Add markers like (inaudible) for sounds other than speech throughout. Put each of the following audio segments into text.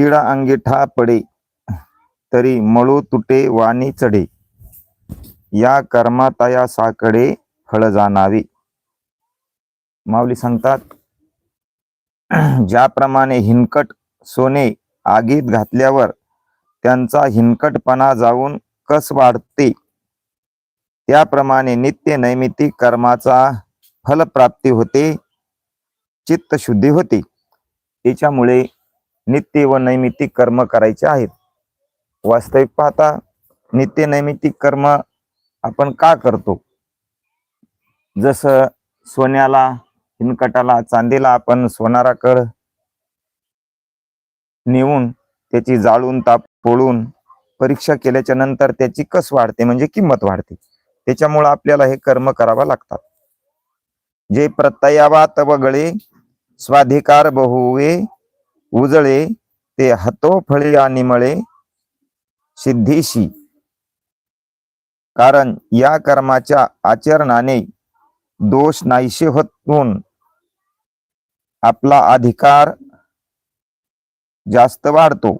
किडा अंगिठा पडे तरी मळू तुटे वाणी चढे. या कर्मातया साकडे फळ जाणावे. माऊली सांगतात ज्याप्रमाणे हिनकट सोने आगीत घातल्यावर त्यांचा हिनकटपणा जाऊन कस वाढते त्याप्रमाणे नित्य नैमित्तिक कर्माचा फलप्राप्ती होते चित्त शुद्धी होते. त्याच्यामुळे नित्य व नैमित्तिक कर्म करायचे आहेत. वास्तविक पाहता नित्य नैमित्तिक कर्म आपण का करतो? जसं सोन्याला हिनकटाला चांदीला आपण सोनारा कळ नेऊन त्याची जाळून ताप पोळून परीक्षा केल्याच्यानंतर त्याची कस वाढते? म्हणजे किंमत वाढते. त्याच्यामुळं आपल्याला हे कर्म करावा लागतात. जे प्रत्ययावा तवगळे स्वाधिकार बहुवे उजळे ते हतो फळे आणि मळे सिद्धीशी. कारण या कर्माच्या आचरणाने दोष नाहीसे होतून आपला अधिकार जास्त वाढतो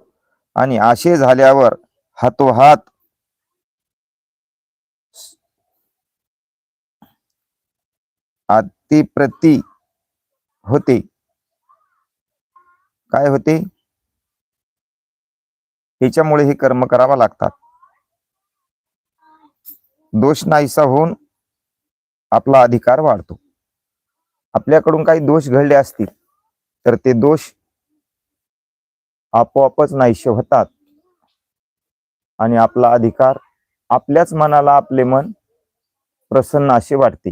आणि असे झाल्यावर हातोहात अतिप्रती होते. काय होते? याच्यामुळे हे कर्म करावा लागतात. दोष नाहीसा होऊन आपला अधिकार वाढतो. आपल्याकडून काही दोष घडले असतील तर ते दोष आपोआपच नाहीसे होतात. आणि आपला अधिकार आपल्याच मनाला आपले मन प्रसन्न असे वाटते.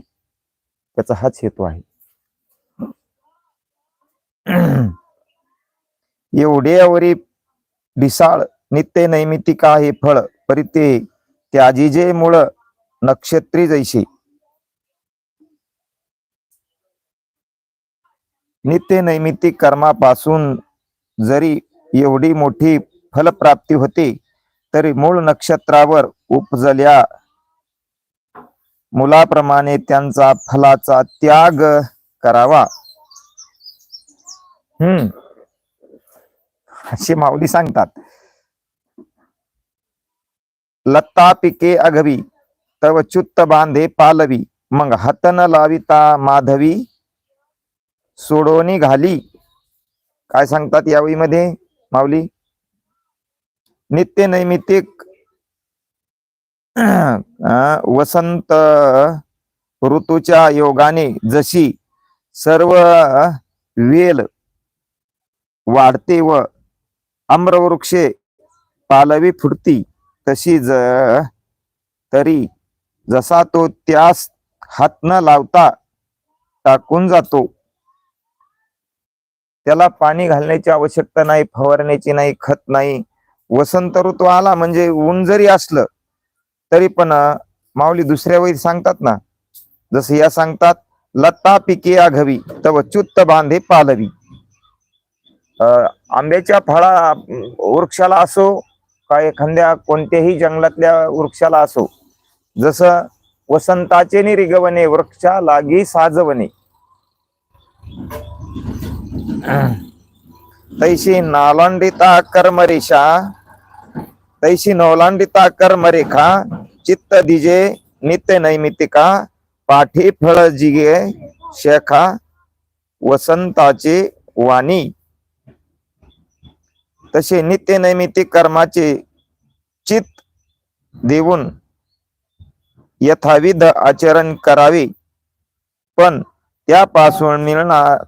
त्याचा हाच हेतू आहे. एवढ्यावरी ढिसाळ नित्य नैमितिका हे फळ परिते त्याजीजे मुळ नक्षत्री जैशी नित्य नैमितिक कर्मापासून जरी एवढी मोठी फलप्राप्ती होते तरी मूळ नक्षत्रावर उपजल्या मुलाप्रमाणे त्यांचा फलाचा त्याग करावा. हम्म. असे माऊली सांगतात. लत्ता पिके अघवी तव चुत्त बांधे पालवी मग हतन लाविता माधवी. सोडोनी घाली. काय सांगतात यावेळी मध्ये माऊली? नित्य नैमित्तिक वसंत ऋतूच्या योगाने जशी सर्व वेल वाढते व आम्रवृक्षे पालवी फुटती. तशी ज तरी जसा तो त्यास हात न लावता टाकून जातो. त्याला पाणी घालण्याची आवश्यकता नाही फवारण्याची नाही खत नाही. वसंत ऋतू आला म्हणजे ऊन जरी असलं तरी पण माऊली दुसऱ्या वेळी सांगतात ना जसं या सांगतात लता पिके आघवी तव चुत्त बांधे पालवी. आंब्याच्या फळा वृक्षाला असो का एखाद्या कोणत्याही जंगलातल्या वृक्षाला असो जसं वसंताचे निरिगवणे वृक्षा लागी साजवणे. तैशी नालांडिता कर्मरेषा तैशी नौलांडिता कर्मरेखा चित्त दिजे नित्य नैमित्तिका पाठी फळ जिगे शेखा वसंताचे वाणी. तसे नित्य नैमित्तिक कर्माचे चित देऊन यथाविध आचरण करावे. पण त्यापासून मिळणार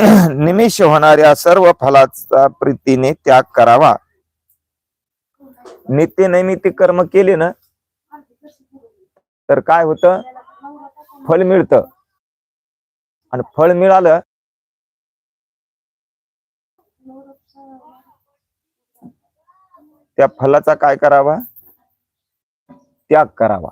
(clears throat) निमिष होणाऱ्या सर्व फलाचा प्रीतीने त्याग करावा. नित्य नैमित्तिक कर्म केले ना तर काय होत? फल मिळत. आणि फळ मिळालं त्या फलाचा काय करावा? त्याग करावा.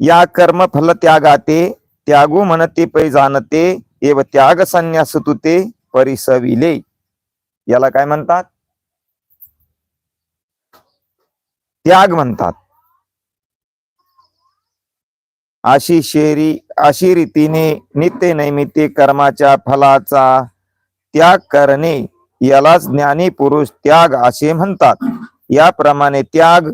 या कर्म फल त्यागाते त्यागू म्हणते पै जाणते एव त्याग संन्यास तुते परिसविले. याला काय म्हणतात? त्याग म्हणतात. अशी शेरी अशी रीतीने नित्य नैमित्तिक कर्माच्या फलाचा त्याग करणे यालाच ज्ञानी पुरुष त्याग असे म्हणतात. याप्रमाणे त्याग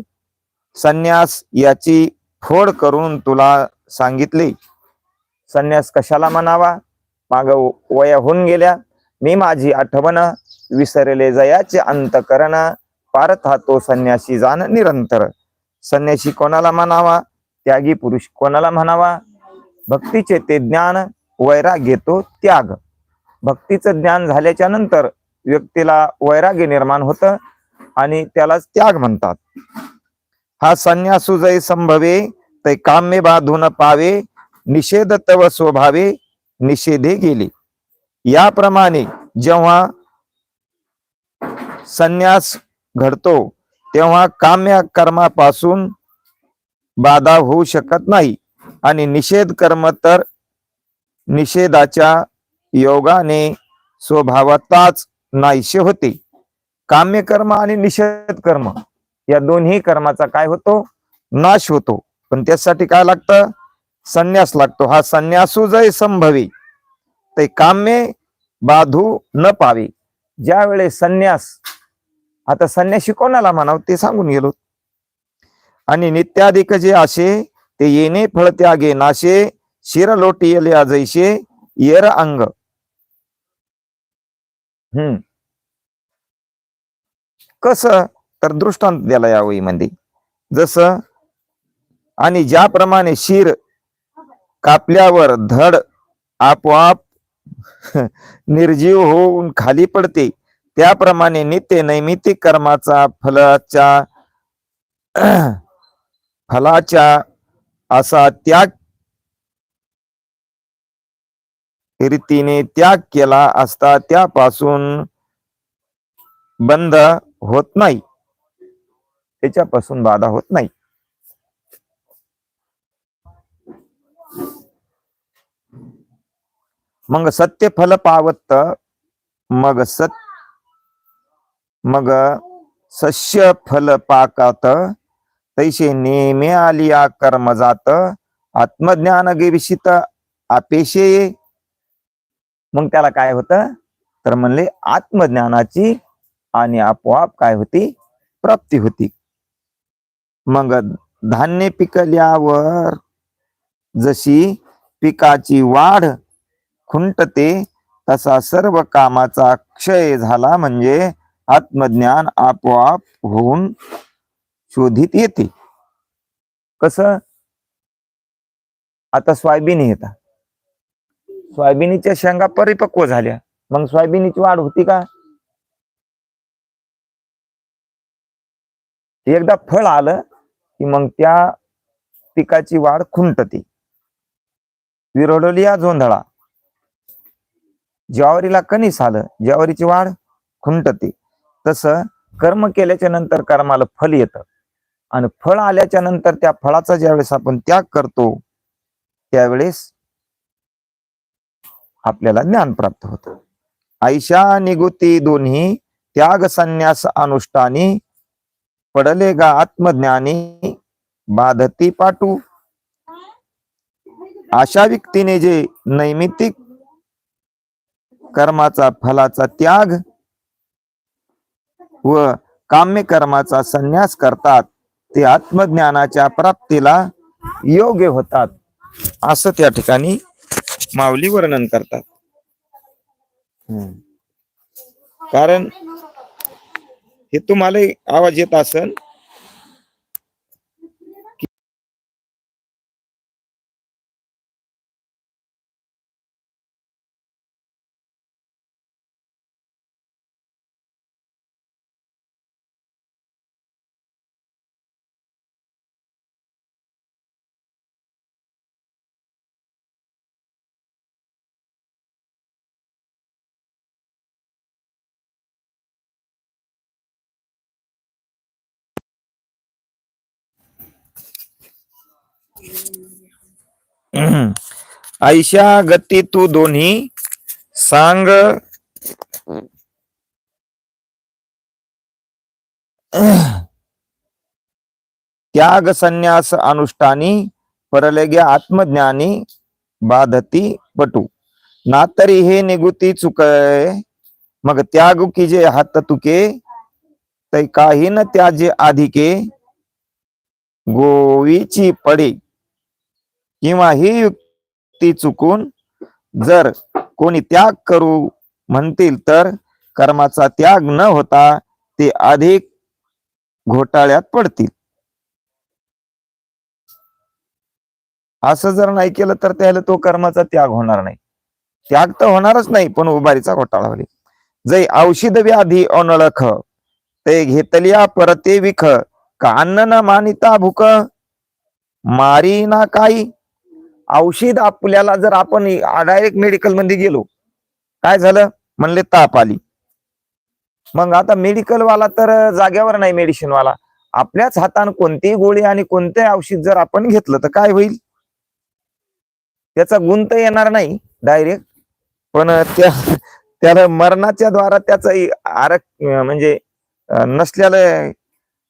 संन्यास याची फोड करून तुला सांगितले. संन्यास कशाला म्हणावा? माग वया होऊन गेल्या. मी माझी आठवण विसरले जयाचे अंतकरण पारत हा तो संन्यासी जाण निरंतर. संन्यासी कोणाला म्हणावा? त्यागी पुरुष कोणाला म्हणावा? भक्तीचे ते ज्ञान वैराग येतो त्याग. भक्तीचं ज्ञान झाल्याच्यानंतर व्यक्तीला वैराग्य निर्माण होतं आणि त्यालाच त्याग म्हणतात. हा संन्यासू जय संभवे ते काम्य बाधून पावे निषेध तव स्वभावे निषेधे गेले. याप्रमाणे जेव्हा संन्यास घडतो तेव्हा काम्य कर्मापासून बाधा होऊ शकत नाही. आणि निषेध कर्म तर निषेधाच्या योगाने स्वभावताच नाहीशे होते. काम्य कर्म आणि निषेध कर्म या दोन्ही कर्माचा काय होतो? नाश होतो. पण त्यासाठी काय लागतं? संन्यास लागतो. हा संन्यासू जय संभवी. ते काम्य बाधू न पावे. ज्या वेळेस संन्यास आता संन्यासी कोणाला म्हणावं ते सांगून गेलो. आणि नित्याधिक जे असे ते येणे फळ त्यागे नाशे शिर लोटियले जैसे येर अंग. हम्म. कस? तर दृष्टांत द्याला या म्हणजे जसं आणि ज्याप्रमाणे शिर कापल्यावर धड आपोआप (laughs) निर्जीव होऊन खाली पडते त्याप्रमाणे नित्य नैमित्तिक कर्माचा फलाच्या (clears throat) फलाच्या असा त्याग रीतीने त्याग केला असता त्यापासून बंद होत नाही. त्याच्यापासून बाधा होत नाही. मग सत्य फल पावत मग सत मग सस्य फल पाकात तैसे नेमे आलिया कर्म जात आत्मज्ञान गेविषित आपेशे मग त्याला काय होतं? तर म्हणले आत्मज्ञानाची आणि आपोआप काय होती? प्राप्ती होती. मग धान्य पिकल्यावर जशी पिकाची वाढ खुंटते तसा सर्व कामाचा क्षय झाला म्हणजे आत्मज्ञान आपोआप होऊन शोधित येते कस? आता सोयाबीन येतात सोयाबीनीच्या शेंगा परिपक्व झाल्या. मग सोयाबीनीची वाढ होती का? एकदा फळ आलं की मग त्या पिकाची वाढ खुंटते. विरडोलिया जोंधळा. ज्वारीला कणीस आलं ज्वारीची वाढ खुंटते. तसं कर्म केल्याच्यानंतर कर्माला फल येतं. आणि फळ आल्याच्यानंतर त्या फळाचा ज्यावेळेस आपण त्याग करतो त्यावेळेस आपल्याला ज्ञान प्राप्त होत. आयशा निगुती दोन्ही त्याग संन्यास अनुष्ठानी पडले गा आत्मज्ञानी बाधती पाटू. अशा व्यक्तीने जे नैमित्तिक कर्माचा फलाचा त्याग व काम्य कर्माचा संन्यास करतात ते आत्मज्ञानाच्या प्राप्तीला योग्य होतात असं त्या ठिकाणी माऊली वर्णन करतात हम्म. कारण हे तुम्हाला आवाज येत असन (clears throat) ऐशा गती तू दोन्ही सांग. (clears throat) त्याग संन्यास अनुष्ठानी परलेग्या आत्मज्ञानी बाधती पटू. ना तरी हे निगुती चुकय. मग त्याग की जे हात तुके? तै काही न त्याजे आधिके. गोवीची पडे. किंवा ही युक्ती चुकून जर कोणी त्याग करू म्हणतील तर कर्माचा त्याग न होता ते अधिक घोटाळ्यात पडतील. असं जर नाही केलं तर त्याला तो कर्माचा त्याग होणार नाही. त्याग तर होणारच नाही पण उभारीचा घोटाळा होईल. जै औषध व्याधी अनळख ते घेतल्या परते विख का अन्न न मानिता भूक मारी ना काही औषध आपल्याला जर आपण डायरेक्ट मेडिकलमध्ये गेलो काय झालं? म्हणले ताप आली. मग आता मेडिकल वाला तर जाग्यावर नाही मेडिसिन वाला. आपल्याच हाताने कोणतीही गोळी आणि कोणते औषध जर आपण घेतलं तर काय होईल? त्याचा गुण तर येणार नाही डायरेक्ट पण त्या त्याला मरणाच्या द्वारा त्याचा आरक म्हणजे नसल्याला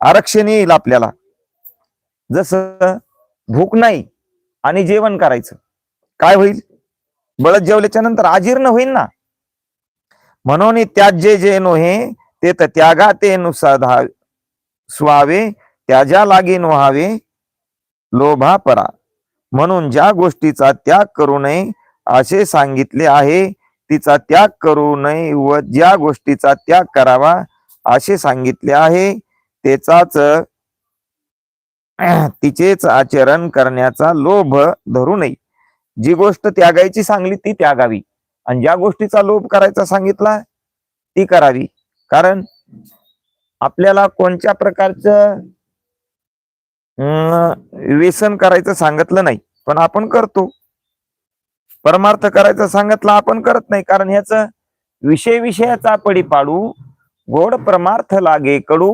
आरक्षण येईल आपल्याला. जसं भूक नाही आणि जेवण करायचं. काय होईल? बळद जेवल्याच्या नंतर अजीर्ण होईल ना? म्हणून त्याज्य जे नोहे ते तर त्यागा ते नुसाधा स्वावे त्याज्या लागी नोहावे लोभा परा. म्हणून ज्या गोष्टीचा त्याग करू नये असे सांगितले आहे तिचा त्याग करू नये व ज्या गोष्टीचा त्याग करावा असे सांगितले आहे त्याचाच (clears throat) तिचेच आचरण करण्याचा लोभ धरू नये. जी गोष्ट त्यागायची सांगली ती त्यागावी. आणि ज्या गोष्टीचा लोभ करायचा सांगितला ती करावी. कारण आपल्याला कोणत्या प्रकारचं व्यसन करायचं सांगितलं नाही पण आपण करतो. परमार्थ करायचं सांगितलं आपण करत नाही. कारण ह्याच विषय विषयाचा पडी पाडू गोड परमार्थ लागे कडू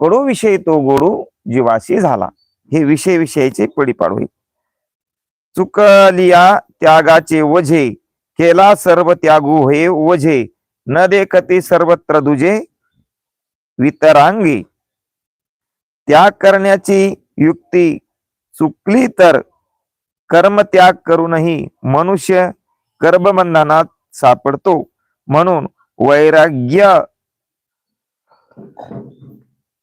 कडू विषय तो गोडू जीवाशी झाला. हे विषय विषयाचे पडीपाड होईल. चुकलिया त्यागाचे वझे केला सर्व त्यागू हे ओझे न देखते सर्वत्र दुजे वितरांगी. त्याग करण्याची युक्ती चुकली तर कर्म त्याग करूनही मनुष्य गर्भबंधनात सापडतो. म्हणून वैराग्य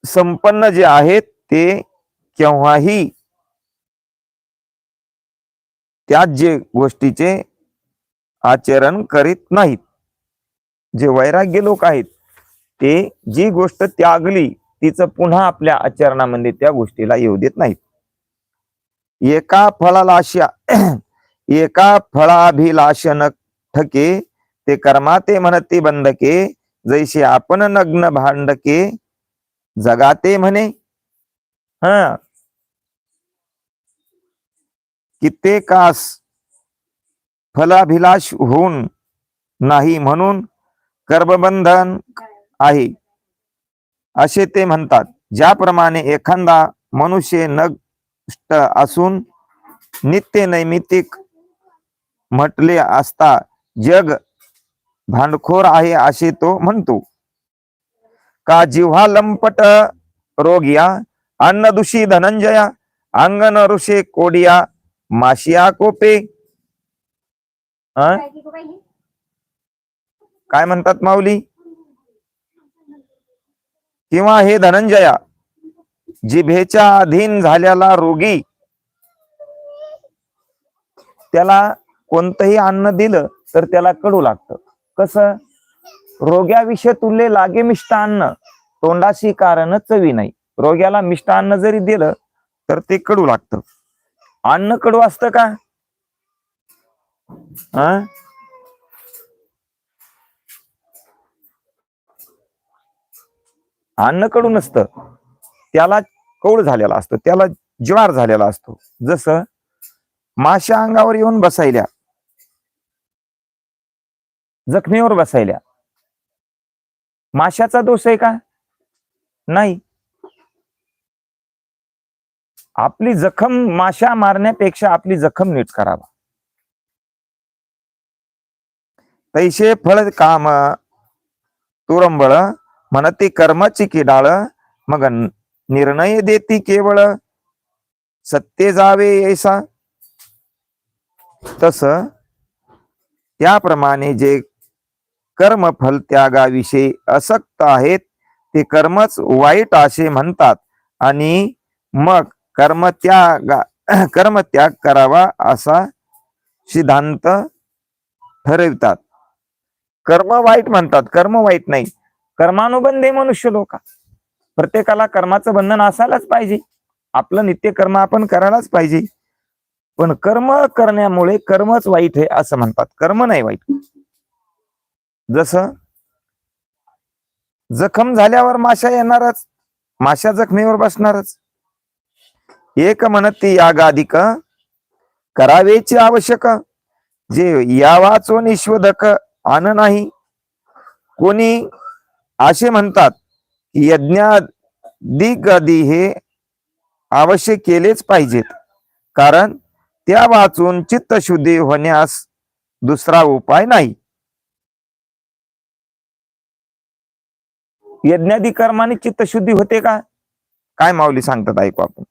संपन्न जे आहेत ते केव्हाही त्याच जे गोष्टीचे आचरण करीत नाहीत. जे वैराग्य लोक आहेत ते जी गोष्ट त्यागली तिचं पुन्हा आपल्या आचरणामध्ये त्या गोष्टीला येऊ देत नाहीत. एका फळालाशा एका फळाभिलाशन ठके ते कर्माते म्हणते बंधके जैसे आपण नग्न भांडके जगाते म्हणे. हा. कित्येकास फलाभिलाष होऊन नाही म्हणून कर्मबंधन आहे. असे ते म्हणतात. ज्याप्रमाणे एखादा मनुष्य नष्ट असून नित्य नैमित्तिक म्हटले असता जग भांडखोर आहे असे तो म्हणतो. का जिव्हा लंपट रोगिया अन्न दुषी धनंजया अंगन ऋषे कोडिया माशिया कोपे काय म्हणतात माऊली? किंवा हे धनंजया जिभेच्या अधीन झालेला रोगी त्याला कोणतंही अन्न दिलं तर त्याला कडू लागतं. कसं? रोग्याविषय तुले लागे मिष्टान्न तोंडाशी कारण चवी नाही. रोग्याला मिष्ट अन्न जरी दिलं तर ते कडू लागतं. अन्न कडू असतं का? अन्न कडू नसतं. त्याला कौड झालेला असतो. त्याला ज्वार झालेला असतो. जसं माशा अंगावर येऊन बसायल्या. जखमीवर बसायल्या. माशाचा दोष आहे का? नाही. आपली जखम माशा मारण्यापेक्षा आपली जखम नीट करावा. तैसे फळ काम तुरंबळ म्हणती कर्माची किडाळ मग निर्णय देती केवळ. सत्य जावे ऐसा. तस त्याप्रमाणे जे कर्मफल त्यागाविषयी असक्त आहेत ते कर्मच वाईट असे म्हणतात आणि मग कर्मत्याग कर्मत्याग करावा असा सिद्धांत ठरवितात. कर्म वाईट म्हणतात कर्म वाईट नाही. कर्मानुबंध आहे मनुष्य लोक. प्रत्येकाला कर्माचं बंधन असायलाच पाहिजे. आपलं नित्य कर्म आपण करायलाच पाहिजे. पण कर्म करण्यामुळे कर्मच वाईट आहे असं म्हणतात. कर्म नाही वाईट. जस जखम झाल्यावर माशा येणारच माशा जखमीवर बसणारच. एक म्हणत यागाधिक करावेचे आवश्यक जे या वाचून ईश्वदक आन नाही कोणी असे म्हणतात की यज्ञादिगदी हे अवश्य केलेच पाहिजेत कारण त्या वाचून चित्तशुद्धी होण्यास दुसरा उपाय नाही यज्ञाधिकर्माने चित्त चित्तशुद्धी होते का काय माऊली सांगतात ऐकू आपण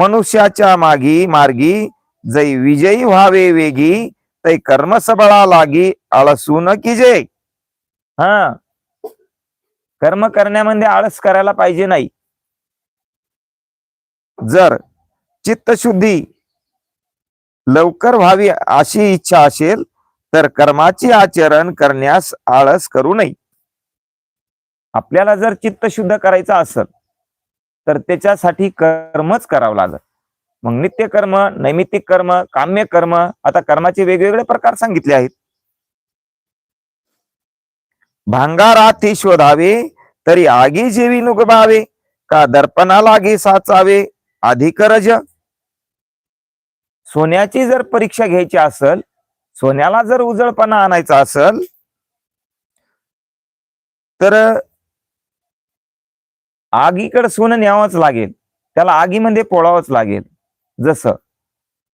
मनुष्याच्या मागी मार्गी जै विजयी व्हावे वेगी तै कर्म सबळा लागी आळसून की किजे हा. कर्म करण्यामध्ये आळस करायला पाहिजे नाही. जर चित्तशुद्धी लवकर व्हावी अशी इच्छा असेल तर कर्माची आचरण करण्यास आळस करू नये. आपल्याला जर चित्त शुद्ध करायचं असेल तर त्याच्यासाठी कर्मच करावं लागत मग नित्य कर्म नैमित्तिक कर्म काम्य कर्म आता कर्माचे वेगवेगळे प्रकार सांगितले आहेत. भांगाराती शोधावे तरी आगी जेवी नुगबावे का दर्पणाला आगी साचावे अधिक रज सोन्याची जर परीक्षा घ्यायची असेल सोन्याला जर उजळपणा आणायचा असेल तर आगीकडे सोनं न्यावंच लागेल. त्याला आगीमध्ये पोळावंच लागेल. जसं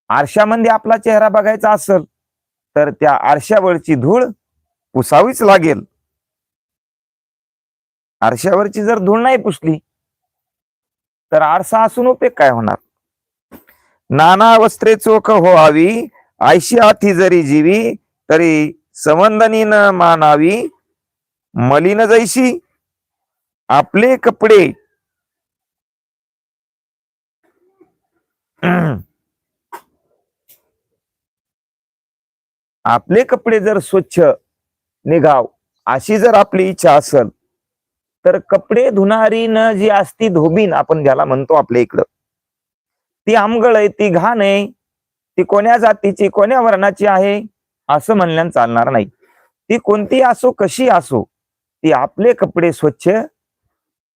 आरशामध्ये आपला चेहरा बघायचा असेल तर त्या आरशावरची धूळ पुसावीच लागेल. आरशावरची जर धूळ नाही पुसली तर आरसा असून उपयोग काय होणार? नाना वस्त्रे चोख व्हावी आयशी आथी जरी जीवी तरी संवंदनी न मानावी मलिन जैशी आपले कपडे. आपले कपडे जर स्वच्छ निघाव अशी जर आपली इच्छा असेल तर कपडे धुणारी न जी असती धोबीन आपण ज्याला म्हणतो आपल्या इकडं ती आमगळ आहे ती घाण आहे ती कोण्या जातीची कोण्या वर्णाची आहे असं म्हणल्यानं चालणार नाही. ती कोणती असो कशी असो ती आपले कपडे स्वच्छ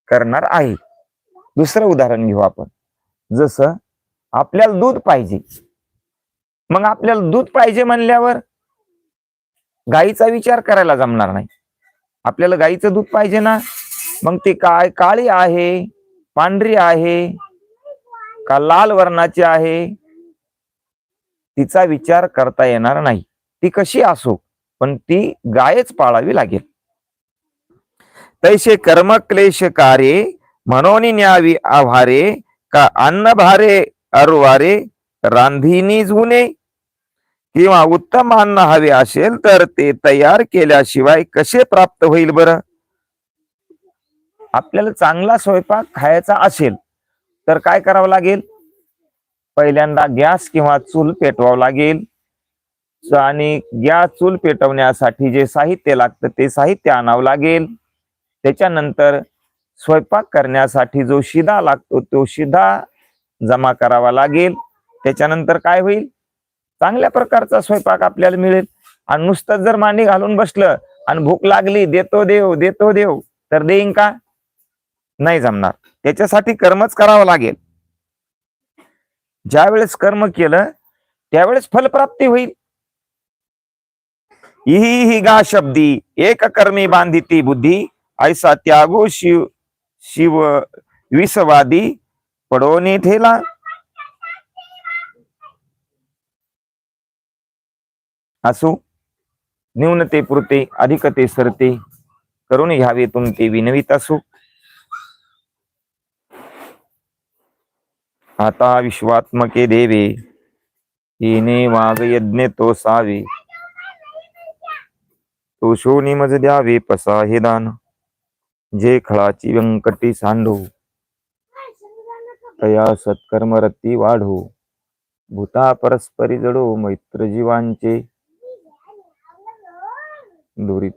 करणार आहे. दुसरं उदाहरण घेऊ आपण. जसं आपल्याला दूध पाहिजे. मग आपल्याला दूध पाहिजे म्हणल्यावर गाईचा विचार करायला जमणार नाही. आपल्याला गाईचं दूध पाहिजे ना? मग ते काय काळी आहे पांढरी आहे का लाल वर्णाची आहे? तिचा विचार करता येणार नाही. ती कशी असो पण ती गायच पाळावी लागेल. तैसे कर्म क्लेश कार्ये म्हणून न्यावी आभारे का अन्न भारे अरुवारे रांधीनी जुने. किंवा उत्तम अन्न हवे असेल तर ते तयार केल्याशिवाय कसे प्राप्त होईल बरं? आपल्याला चांगला स्वयंपाक खायचा असेल तर काय करावं लागेल? पहिल्यांदा गॅस किंवा चूल पेटवावं लागेल. आणि गॅस चूल पेटवण्यासाठी जे साहित्य लागतं ते साहित्य आणावं लागेल. त्याच्यानंतर स्वयंपाक करण्यासाठी जो शिधा लागतो तो शिधा जमा करावा लागेल. त्याच्यानंतर काय होईल? चांगल्या प्रकारचा स्वयंपाक आपल्याला मिळेल. आणि नुसतं जर मांडी घालून बसलं आणि भूक लागली देतो देव देतो देव तर देईन का? नाही जमणार. त्याच्यासाठी कर्मच करावं लागेल. ज्या वेळेस कर्म केलं त्यावेळेस फलप्राप्ती होईल. इही ही गा शब्दी एक कर्मी बांधिती बुद्धी. ऐसा त्यागो शिव शिव विषवादी पडोनी ठेला. असो न्यूनते पुरते अधिकते सरते करून घ्यावे तुमते विनवित असो. आता विश्वात्मके देवे येणे वाघ यज्ञ तो सावे. तो शोनी मज द्यावे पसा हे दान. जे खळाची व्यंकटी सांडो. तया सत्कर्मरती वाढो. भूता परस्परी जडो मैत्र जीवांचे दुरी